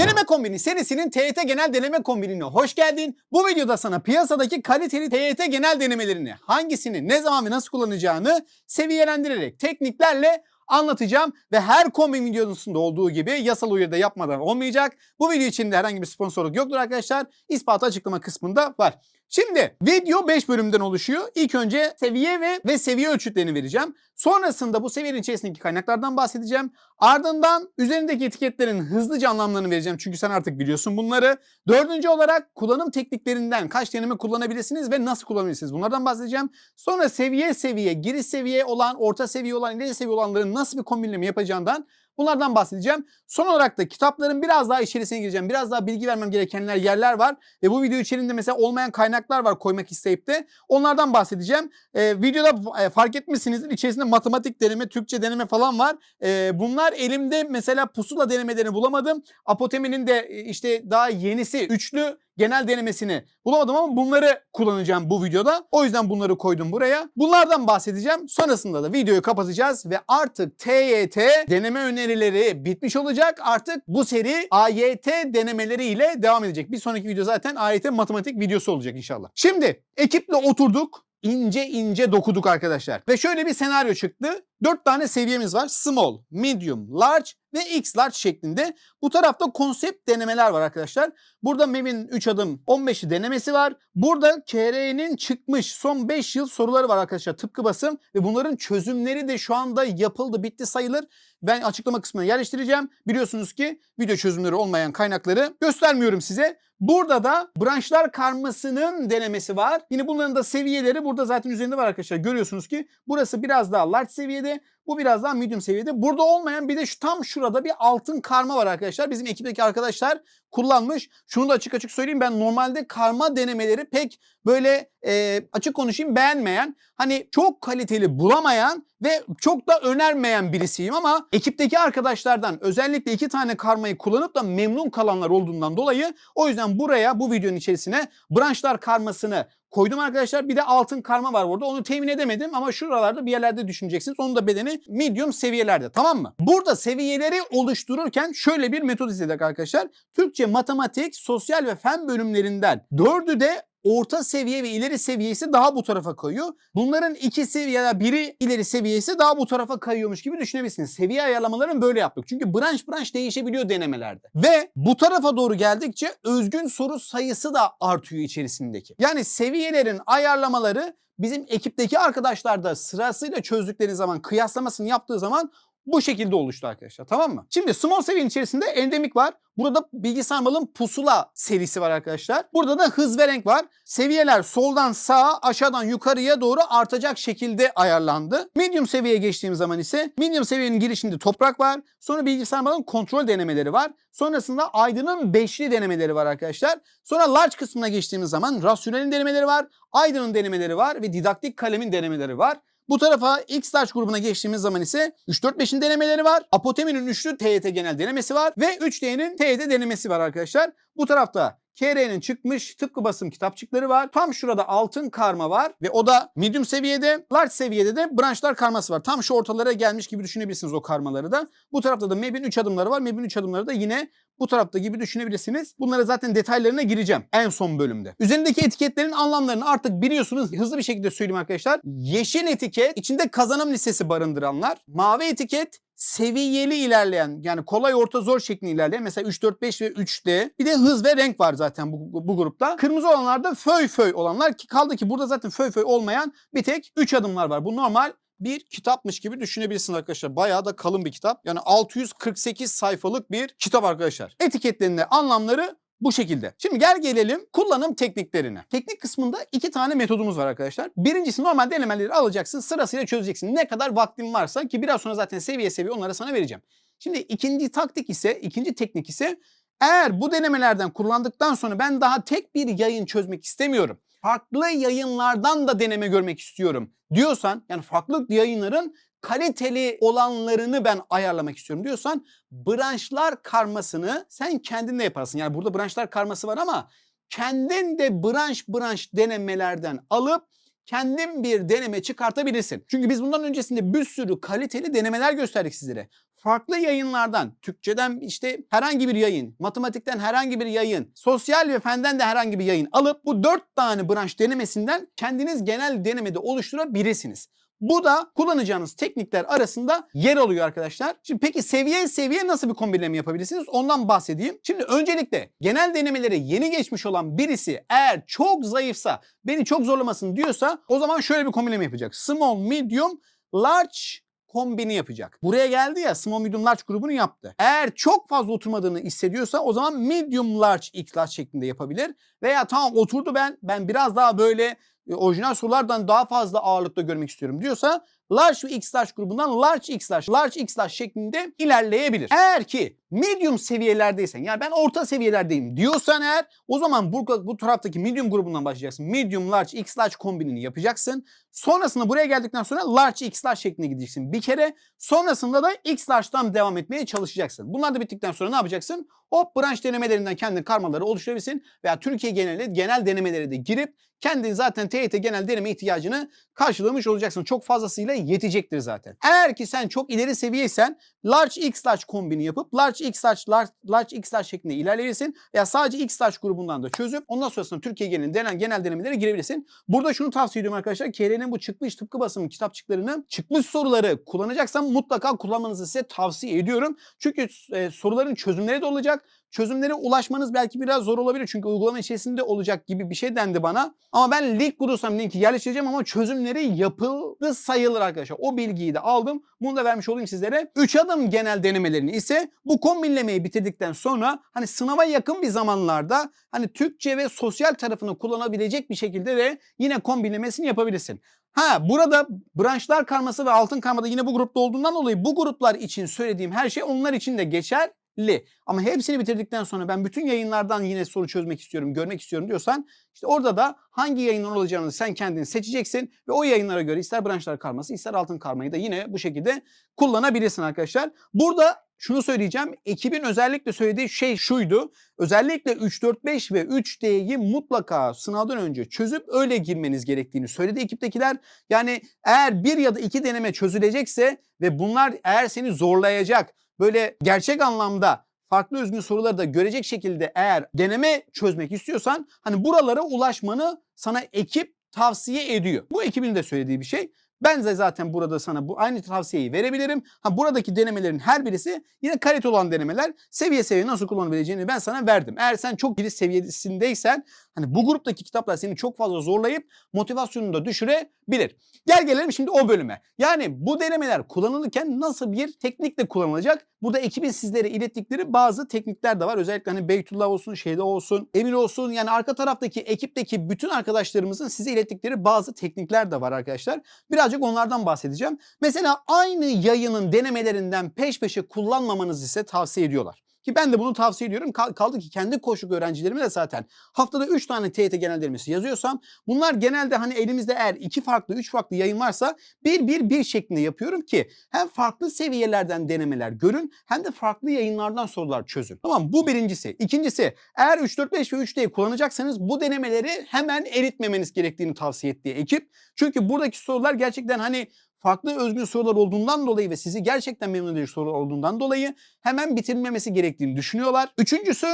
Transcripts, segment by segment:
Deneme Kombini serisinin TYT Genel Deneme Kombini'ne hoş geldin. Bu videoda sana piyasadaki kaliteli TYT genel denemelerini hangisini, ne zaman ve nasıl kullanacağını seviyelendirerek tekniklerle anlatacağım ve her kombin videosunda olduğu gibi yasal uyarıda yapmadan olmayacak. Bu video içinde herhangi bir sponsorluk yoktur arkadaşlar. İspatı açıklama kısmında var. Şimdi video 5 bölümden oluşuyor. İlk önce seviye ve ve seviye ölçütlerini vereceğim. Sonrasında bu seviyenin içerisindeki kaynaklardan bahsedeceğim. Ardından üzerindeki etiketlerin hızlıca anlamlarını vereceğim. Çünkü sen artık biliyorsun bunları. Dördüncü olarak kullanım tekniklerinden kaç deneme kullanabilirsiniz ve nasıl kullanabilirsiniz bunlardan bahsedeceğim. Sonra seviye seviye, giriş seviye olan, orta seviye olan, ileri seviye olanların nasıl bir kombinleme yapacağından Bunlardan bahsedeceğim. Son olarak da kitapların biraz daha içerisine gireceğim. Biraz daha bilgi vermem gerekenler yerler var. Ve bu video içerisinde mesela olmayan kaynaklar var koymak isteyip de. Onlardan bahsedeceğim. Ee, videoda e, fark etmişsinizdir. içerisinde matematik deneme, Türkçe deneme falan var. Ee, bunlar elimde mesela pusula denemelerini bulamadım. Apotemi'nin de e, işte daha yenisi üçlü genel denemesini bulamadım ama bunları kullanacağım bu videoda. O yüzden bunları koydum buraya. Bunlardan bahsedeceğim. Sonrasında da videoyu kapatacağız ve artık TYT deneme önerileri bitmiş olacak. Artık bu seri AYT denemeleriyle devam edecek. Bir sonraki video zaten AYT matematik videosu olacak inşallah. Şimdi ekiple oturduk ince ince dokuduk arkadaşlar. Ve şöyle bir senaryo çıktı. 4 tane seviyemiz var. Small, medium, large ve x large şeklinde. Bu tarafta konsept denemeler var arkadaşlar. Burada MEM'in 3 adım 15'i denemesi var. Burada KR'nin çıkmış son 5 yıl soruları var arkadaşlar tıpkı basım ve bunların çözümleri de şu anda yapıldı bitti sayılır. Ben açıklama kısmına yerleştireceğim. Biliyorsunuz ki video çözümleri olmayan kaynakları göstermiyorum size. Burada da branşlar karmasının denemesi var. Yine bunların da seviyeleri burada zaten üzerinde var arkadaşlar. Görüyorsunuz ki burası biraz daha large seviyede. Bu biraz daha medium seviyede. Burada olmayan bir de şu tam şurada bir altın karma var arkadaşlar. Bizim ekipteki arkadaşlar kullanmış. Şunu da açık açık söyleyeyim. Ben normalde karma denemeleri pek böyle e, açık konuşayım beğenmeyen, hani çok kaliteli bulamayan ve çok da önermeyen birisiyim ama ekipteki arkadaşlardan özellikle iki tane karmayı kullanıp da memnun kalanlar olduğundan dolayı o yüzden buraya bu videonun içerisine branşlar karmasını koydum arkadaşlar. Bir de altın karma var burada. Onu temin edemedim ama şuralarda bir yerlerde düşüneceksiniz. Onun da bedeni medium seviyelerde tamam mı? Burada seviyeleri oluştururken şöyle bir metot izledik arkadaşlar. Türkçe, matematik, sosyal ve fen bölümlerinden dördü de orta seviye ve ileri seviyesi daha bu tarafa kayıyor. Bunların ikisi ya da biri ileri seviyesi daha bu tarafa kayıyormuş gibi düşünebilirsiniz. Seviye ayarlamalarını böyle yaptık. Çünkü branş branş değişebiliyor denemelerde. Ve bu tarafa doğru geldikçe özgün soru sayısı da artıyor içerisindeki. Yani seviyelerin ayarlamaları bizim ekipteki arkadaşlar da sırasıyla çözdükleri zaman kıyaslamasını yaptığı zaman bu şekilde oluştu arkadaşlar tamam mı? Şimdi small seviyenin içerisinde endemik var. Burada bilgisayar malın pusula serisi var arkadaşlar. Burada da hız ve renk var. Seviyeler soldan sağa aşağıdan yukarıya doğru artacak şekilde ayarlandı. Medium seviyeye geçtiğim zaman ise medium seviyenin girişinde toprak var. Sonra bilgisayar malın kontrol denemeleri var. Sonrasında Aydın'ın beşli denemeleri var arkadaşlar. Sonra large kısmına geçtiğimiz zaman rasyonelin denemeleri var. Aydın'ın denemeleri var ve didaktik kalemin denemeleri var. Bu tarafa X large grubuna geçtiğimiz zaman ise 3-4-5'in denemeleri var. Apotemi'nin üçlü TYT genel denemesi var. Ve 3D'nin TYT denemesi var arkadaşlar. Bu tarafta KR'nin çıkmış tıpkı basım kitapçıkları var. Tam şurada altın karma var ve o da medium seviyede, large seviyede de branşlar karması var. Tam şu ortalara gelmiş gibi düşünebilirsiniz o karmaları da. Bu tarafta da MEB'in 3 adımları var. MEB'in 3 adımları da yine bu tarafta gibi düşünebilirsiniz. Bunlara zaten detaylarına gireceğim en son bölümde. Üzerindeki etiketlerin anlamlarını artık biliyorsunuz. Hızlı bir şekilde söyleyeyim arkadaşlar. Yeşil etiket içinde kazanım listesi barındıranlar. Mavi etiket seviyeli ilerleyen yani kolay orta zor şeklinde ilerleyen mesela 3 4 5 ve 3D bir de hız ve renk var zaten bu, bu, grupta. Kırmızı olanlar da föy föy olanlar ki kaldı ki burada zaten föy föy olmayan bir tek 3 adımlar var. Bu normal bir kitapmış gibi düşünebilirsiniz arkadaşlar. Bayağı da kalın bir kitap. Yani 648 sayfalık bir kitap arkadaşlar. Etiketlerinde anlamları bu şekilde. Şimdi gel gelelim kullanım tekniklerine. Teknik kısmında iki tane metodumuz var arkadaşlar. Birincisi normal denemeleri alacaksın sırasıyla çözeceksin. Ne kadar vaktin varsa ki biraz sonra zaten seviye seviye onları sana vereceğim. Şimdi ikinci taktik ise, ikinci teknik ise eğer bu denemelerden kullandıktan sonra ben daha tek bir yayın çözmek istemiyorum. Farklı yayınlardan da deneme görmek istiyorum diyorsan yani farklı yayınların kaliteli olanlarını ben ayarlamak istiyorum diyorsan branşlar karmasını sen kendin de yaparsın. Yani burada branşlar karması var ama kendin de branş branş denemelerden alıp kendin bir deneme çıkartabilirsin. Çünkü biz bundan öncesinde bir sürü kaliteli denemeler gösterdik sizlere. Farklı yayınlardan, Türkçeden işte herhangi bir yayın, matematikten herhangi bir yayın, sosyal ve fenden de herhangi bir yayın alıp bu dört tane branş denemesinden kendiniz genel denemede oluşturabilirsiniz. Bu da kullanacağınız teknikler arasında yer alıyor arkadaşlar. Şimdi peki seviye seviye nasıl bir kombinleme yapabilirsiniz? Ondan bahsedeyim. Şimdi öncelikle genel denemelere yeni geçmiş olan birisi eğer çok zayıfsa, beni çok zorlamasın diyorsa o zaman şöyle bir kombinleme yapacak. Small, medium, large kombini yapacak. Buraya geldi ya small medium large grubunu yaptı. Eğer çok fazla oturmadığını hissediyorsa o zaman medium large x large şeklinde yapabilir. Veya tamam oturdu ben ben biraz daha böyle orijinal sorulardan daha fazla ağırlıkta görmek istiyorum diyorsa large ve x large grubundan large x large, large x large şeklinde ilerleyebilir. Eğer ki medium seviyelerdeysen yani ben orta seviyelerdeyim diyorsan eğer o zaman bu, bu taraftaki medium grubundan başlayacaksın. Medium large x large kombinini yapacaksın. Sonrasında buraya geldikten sonra large x large şeklinde gideceksin bir kere. Sonrasında da x large'dan devam etmeye çalışacaksın. Bunlar da bittikten sonra ne yapacaksın? Hop branş denemelerinden kendi karmaları oluşturabilirsin veya Türkiye geneli genel denemelere de girip kendin zaten TYT genel deneme ihtiyacını karşılamış olacaksın. Çok fazlasıyla yetecektir zaten. Eğer ki sen çok ileri seviyeysen large x large kombini yapıp large x large large, large x large şeklinde ilerleyebilirsin veya sadece x large grubundan da çözüp ondan sonrasında Türkiye genelinde denen genel denemelere girebilirsin. Burada şunu tavsiye ediyorum arkadaşlar. KR'nin bu çıkmış tıpkı basımı kitapçıklarını çıkmış soruları kullanacaksam mutlaka kullanmanızı size tavsiye ediyorum. Çünkü e, soruların çözümleri de olacak çözümlere ulaşmanız belki biraz zor olabilir. Çünkü uygulama içerisinde olacak gibi bir şey dendi bana. Ama ben link bulursam linki yerleştireceğim ama çözümleri yapıldı sayılır arkadaşlar. O bilgiyi de aldım. Bunu da vermiş olayım sizlere. 3 adım genel denemelerini ise bu kombinlemeyi bitirdikten sonra hani sınava yakın bir zamanlarda hani Türkçe ve sosyal tarafını kullanabilecek bir şekilde de yine kombinlemesini yapabilirsin. Ha burada branşlar karması ve altın karmada yine bu grupta olduğundan dolayı bu gruplar için söylediğim her şey onlar için de geçer li. Ama hepsini bitirdikten sonra ben bütün yayınlardan yine soru çözmek istiyorum, görmek istiyorum diyorsan işte orada da hangi yayınlar olacağını sen kendin seçeceksin ve o yayınlara göre ister branşlar karması ister altın karmayı da yine bu şekilde kullanabilirsin arkadaşlar. Burada şunu söyleyeceğim. Ekibin özellikle söylediği şey şuydu. Özellikle 3, 4, 5 ve 3D'yi mutlaka sınavdan önce çözüp öyle girmeniz gerektiğini söyledi ekiptekiler. Yani eğer bir ya da iki deneme çözülecekse ve bunlar eğer seni zorlayacak böyle gerçek anlamda farklı özgün soruları da görecek şekilde eğer deneme çözmek istiyorsan hani buralara ulaşmanı sana ekip tavsiye ediyor. Bu ekibin de söylediği bir şey. Ben de zaten burada sana bu aynı tavsiyeyi verebilirim. Ha buradaki denemelerin her birisi yine kalite olan denemeler. Seviye seviye nasıl kullanabileceğini ben sana verdim. Eğer sen çok giriş seviyesindeysen hani bu gruptaki kitaplar seni çok fazla zorlayıp motivasyonunu da düşürebilir. Gel gelelim şimdi o bölüme. Yani bu denemeler kullanılırken nasıl bir teknikle kullanılacak? Burada ekibin sizlere ilettikleri bazı teknikler de var. Özellikle hani Beytullah olsun, şeyde olsun, Emir olsun. Yani arka taraftaki ekipteki bütün arkadaşlarımızın size ilettikleri bazı teknikler de var arkadaşlar. Birazcık onlardan bahsedeceğim. Mesela aynı yayının denemelerinden peş peşe kullanmamanızı ise tavsiye ediyorlar. Ki ben de bunu tavsiye ediyorum. Kaldı ki kendi koşuk öğrencilerime de zaten haftada 3 tane TYT genel yazıyorsam bunlar genelde hani elimizde eğer 2 farklı 3 farklı yayın varsa bir bir bir şeklinde yapıyorum ki hem farklı seviyelerden denemeler görün hem de farklı yayınlardan sorular çözün. Tamam bu birincisi. İkincisi eğer 3 4 5 ve 3D'yi kullanacaksanız bu denemeleri hemen eritmemeniz gerektiğini tavsiye ettiği ekip. Çünkü buradaki sorular gerçekten hani farklı özgün sorular olduğundan dolayı ve sizi gerçekten memnun edici sorular olduğundan dolayı hemen bitirilmemesi gerektiğini düşünüyorlar. Üçüncüsü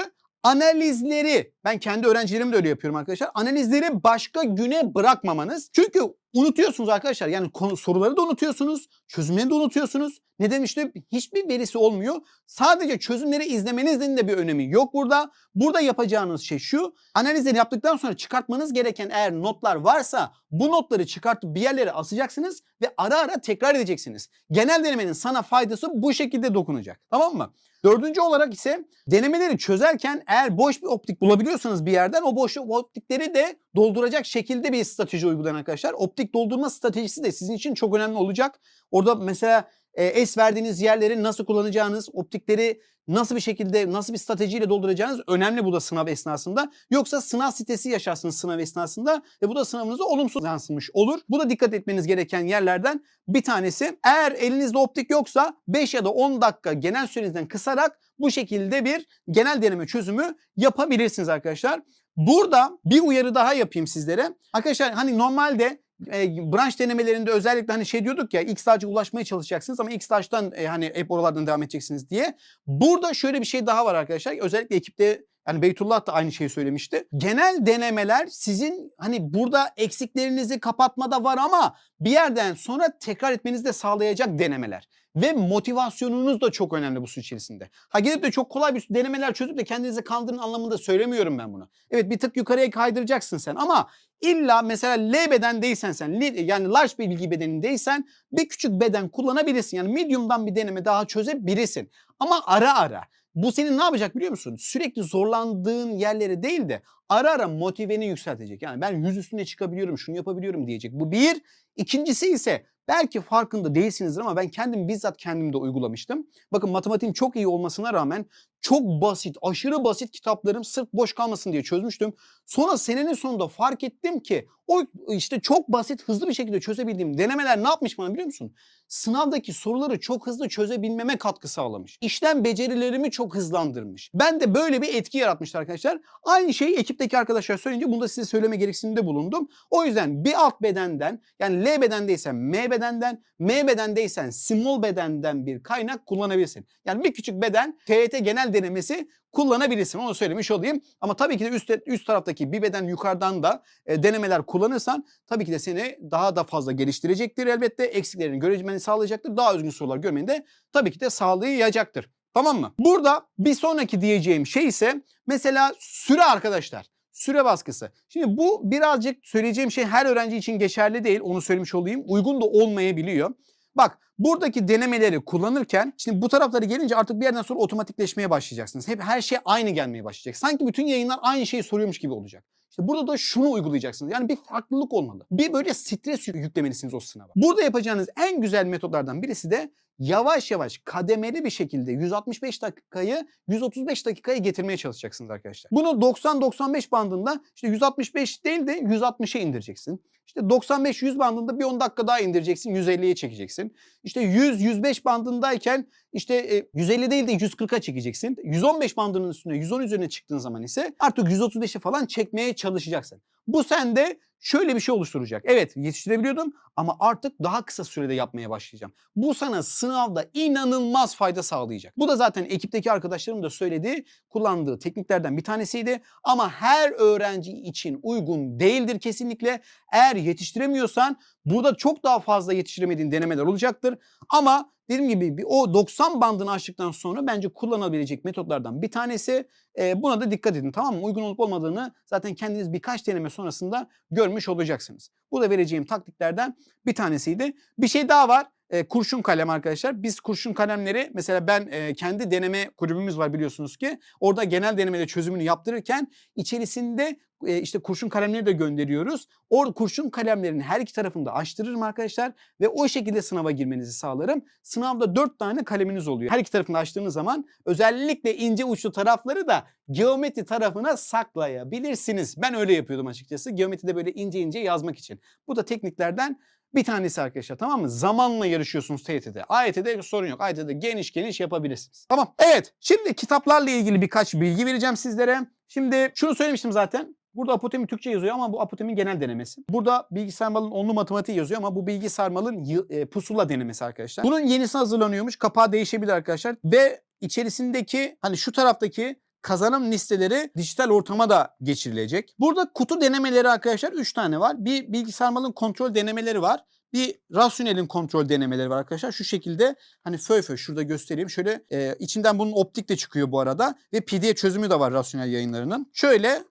analizleri ben kendi öğrencilerim de öyle yapıyorum arkadaşlar. Analizleri başka güne bırakmamanız. Çünkü unutuyorsunuz arkadaşlar. Yani soruları da unutuyorsunuz. Çözümleri de unutuyorsunuz. Neden işte hiçbir verisi olmuyor. Sadece çözümleri izlemenizin de bir önemi yok burada. Burada yapacağınız şey şu. Analizleri yaptıktan sonra çıkartmanız gereken eğer notlar varsa bu notları çıkartıp bir yerlere asacaksınız ve ara ara tekrar edeceksiniz. Genel denemenin sana faydası bu şekilde dokunacak. Tamam mı? Dördüncü olarak ise denemeleri çözerken eğer boş bir optik bulabiliyorsanız bir yerden o boş optikleri de dolduracak şekilde bir strateji uygulayın arkadaşlar. Optik doldurma stratejisi de sizin için çok önemli olacak. Orada mesela e, es verdiğiniz yerleri nasıl kullanacağınız, optikleri nasıl bir şekilde, nasıl bir stratejiyle dolduracağınız önemli bu da sınav esnasında. Yoksa sınav sitesi yaşarsınız sınav esnasında ve bu da sınavınıza olumsuz yansımış olur. Bu da dikkat etmeniz gereken yerlerden bir tanesi. Eğer elinizde optik yoksa 5 ya da 10 dakika genel sürenizden kısarak bu şekilde bir genel deneme çözümü yapabilirsiniz arkadaşlar. Burada bir uyarı daha yapayım sizlere. Arkadaşlar hani normalde e, branş denemelerinde özellikle hani şey diyorduk ya ilk staj'a ulaşmaya çalışacaksınız ama ilk stajdan e, hani hep oralardan devam edeceksiniz diye. Burada şöyle bir şey daha var arkadaşlar. Özellikle ekipte yani Beytullah da aynı şeyi söylemişti. Genel denemeler sizin hani burada eksiklerinizi kapatmada var ama bir yerden sonra tekrar etmenizi de sağlayacak denemeler. Ve motivasyonunuz da çok önemli bu süreç içerisinde. Ha gidip de çok kolay bir denemeler çözüp de kendinizi kandırın anlamında söylemiyorum ben bunu. Evet bir tık yukarıya kaydıracaksın sen ama illa mesela L bedendeysen sen yani large bir bilgi bedenindeysen bir küçük beden kullanabilirsin. Yani medium'dan bir deneme daha çözebilirsin. Ama ara ara. Bu senin ne yapacak biliyor musun? Sürekli zorlandığın yerleri değil de ara ara motiveni yükseltecek. Yani ben yüz üstüne çıkabiliyorum, şunu yapabiliyorum diyecek. Bu bir. İkincisi ise belki farkında değilsinizdir ama ben kendim bizzat kendimde uygulamıştım. Bakın matematiğim çok iyi olmasına rağmen çok basit, aşırı basit kitaplarım sırf boş kalmasın diye çözmüştüm. Sonra senenin sonunda fark ettim ki o işte çok basit, hızlı bir şekilde çözebildiğim denemeler ne yapmış bana biliyor musun? Sınavdaki soruları çok hızlı çözebilmeme katkı sağlamış. İşlem becerilerimi çok hızlandırmış. Ben de böyle bir etki yaratmıştı arkadaşlar. Aynı şeyi ekipteki arkadaşlar söyleyince bunu da size söyleme gereksinimde bulundum. O yüzden bir alt bedenden yani L bedendeysen M bedenden, M bedendeysen small bedenden bir kaynak kullanabilirsin. Yani bir küçük beden TYT genel denemesi kullanabilirsin. Onu söylemiş olayım. Ama tabii ki de üst, üst taraftaki bir beden yukarıdan da e, denemeler kullanırsan tabii ki de seni daha da fazla geliştirecektir elbette. Eksiklerini görmeni sağlayacaktır. Daha özgün sorular görmeni de tabii ki de sağlayacaktır. Tamam mı? Burada bir sonraki diyeceğim şey ise mesela süre arkadaşlar. Süre baskısı. Şimdi bu birazcık söyleyeceğim şey her öğrenci için geçerli değil. Onu söylemiş olayım. Uygun da olmayabiliyor. Bak buradaki denemeleri kullanırken şimdi bu tarafları gelince artık bir yerden sonra otomatikleşmeye başlayacaksınız. Hep her şey aynı gelmeye başlayacak. Sanki bütün yayınlar aynı şeyi soruyormuş gibi olacak. İşte burada da şunu uygulayacaksınız. Yani bir farklılık olmalı. Bir böyle stres yüklemelisiniz o sınava. Burada yapacağınız en güzel metotlardan birisi de yavaş yavaş kademeli bir şekilde 165 dakikayı 135 dakikaya getirmeye çalışacaksınız arkadaşlar. Bunu 90-95 bandında işte 165 değil de 160'a indireceksin. İşte 95-100 bandında bir 10 dakika daha indireceksin 150'ye çekeceksin. İşte 100-105 bandındayken işte e, 150 değil de 140'a çekeceksin. 115 bandının üstüne 110 üzerine çıktığın zaman ise artık 135'e falan çekmeye çalışacaksın. Bu sende şöyle bir şey oluşturacak. Evet yetiştirebiliyordum ama artık daha kısa sürede yapmaya başlayacağım. Bu sana sınavda inanılmaz fayda sağlayacak. Bu da zaten ekipteki arkadaşlarım da söylediği, kullandığı tekniklerden bir tanesiydi. Ama her öğrenci için uygun değildir kesinlikle. Eğer yetiştiremiyorsan burada çok daha fazla yetiştiremediğin denemeler olacaktır. Ama dediğim gibi o 90 bandını aştıktan sonra bence kullanabilecek metotlardan bir tanesi. E, buna da dikkat edin tamam mı? Uygun olup olmadığını zaten kendiniz birkaç deneme sonrasında görmüş olacaksınız. Bu da vereceğim taktiklerden bir tanesiydi. Bir şey daha var. E, kurşun kalem arkadaşlar. Biz kurşun kalemleri mesela ben e, kendi deneme kulübümüz var biliyorsunuz ki. Orada genel denemede çözümünü yaptırırken içerisinde e, işte kurşun kalemleri de gönderiyoruz. O kurşun kalemlerin her iki tarafını da açtırırım arkadaşlar ve o şekilde sınava girmenizi sağlarım. Sınavda dört tane kaleminiz oluyor. Her iki tarafını açtığınız zaman özellikle ince uçlu tarafları da geometri tarafına saklayabilirsiniz. Ben öyle yapıyordum açıkçası. Geometride böyle ince ince yazmak için. Bu da tekniklerden bir tanesi arkadaşlar tamam mı? Zamanla yarışıyorsunuz TYT'de. AYT'de sorun yok. AYT'de geniş geniş yapabilirsiniz. Tamam. Evet. Şimdi kitaplarla ilgili birkaç bilgi vereceğim sizlere. Şimdi şunu söylemiştim zaten. Burada apotemi Türkçe yazıyor ama bu apotemin genel denemesi. Burada bilgisayar malın onlu matematiği yazıyor ama bu bilgisayar malın yı- e, pusula denemesi arkadaşlar. Bunun yenisi hazırlanıyormuş. Kapağı değişebilir arkadaşlar. Ve içerisindeki hani şu taraftaki kazanım listeleri dijital ortama da geçirilecek. Burada kutu denemeleri arkadaşlar 3 tane var. Bir bilgisayar malın kontrol denemeleri var. Bir rasyonelin kontrol denemeleri var arkadaşlar. Şu şekilde hani föy föy şurada göstereyim. Şöyle e, içinden bunun optik de çıkıyor bu arada. Ve PDF çözümü de var rasyonel yayınlarının. Şöyle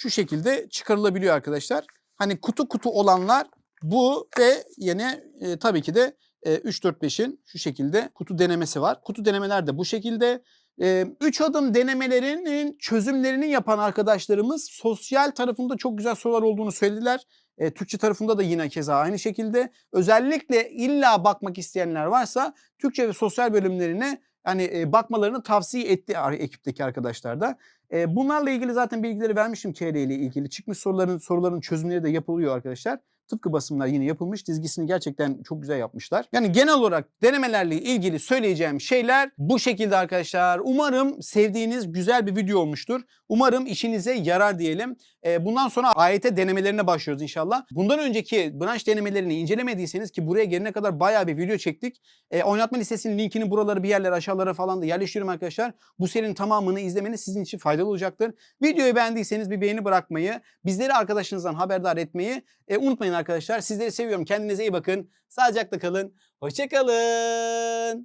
şu şekilde çıkarılabiliyor arkadaşlar. Hani kutu kutu olanlar bu ve yine e, tabii ki de e, 3-4-5'in şu şekilde kutu denemesi var. Kutu denemeler de bu şekilde. 3 adım denemelerinin çözümlerini yapan arkadaşlarımız sosyal tarafında çok güzel sorular olduğunu söylediler. E, Türkçe tarafında da yine keza aynı şekilde. Özellikle illa bakmak isteyenler varsa Türkçe ve sosyal bölümlerine hani e, bakmalarını tavsiye etti ekipteki arkadaşlar da. E, bunlarla ilgili zaten bilgileri vermiştim KL ile ilgili. Çıkmış soruların soruların çözümleri de yapılıyor arkadaşlar. Tıpkı basımlar yine yapılmış. Dizgisini gerçekten çok güzel yapmışlar. Yani genel olarak denemelerle ilgili söyleyeceğim şeyler bu şekilde arkadaşlar. Umarım sevdiğiniz güzel bir video olmuştur. Umarım işinize yarar diyelim. Ee, bundan sonra AYT denemelerine başlıyoruz inşallah. Bundan önceki branş denemelerini incelemediyseniz ki buraya gelene kadar bayağı bir video çektik. Ee, oynatma listesinin linkini buraları bir yerlere aşağılara falan da yerleştiriyorum arkadaşlar. Bu serinin tamamını izlemeniz sizin için faydalı olacaktır. Videoyu beğendiyseniz bir beğeni bırakmayı, bizleri arkadaşınızdan haberdar etmeyi e, unutmayın arkadaşlar. Sizleri seviyorum. Kendinize iyi bakın. Sağlıcakla kalın. Hoşçakalın.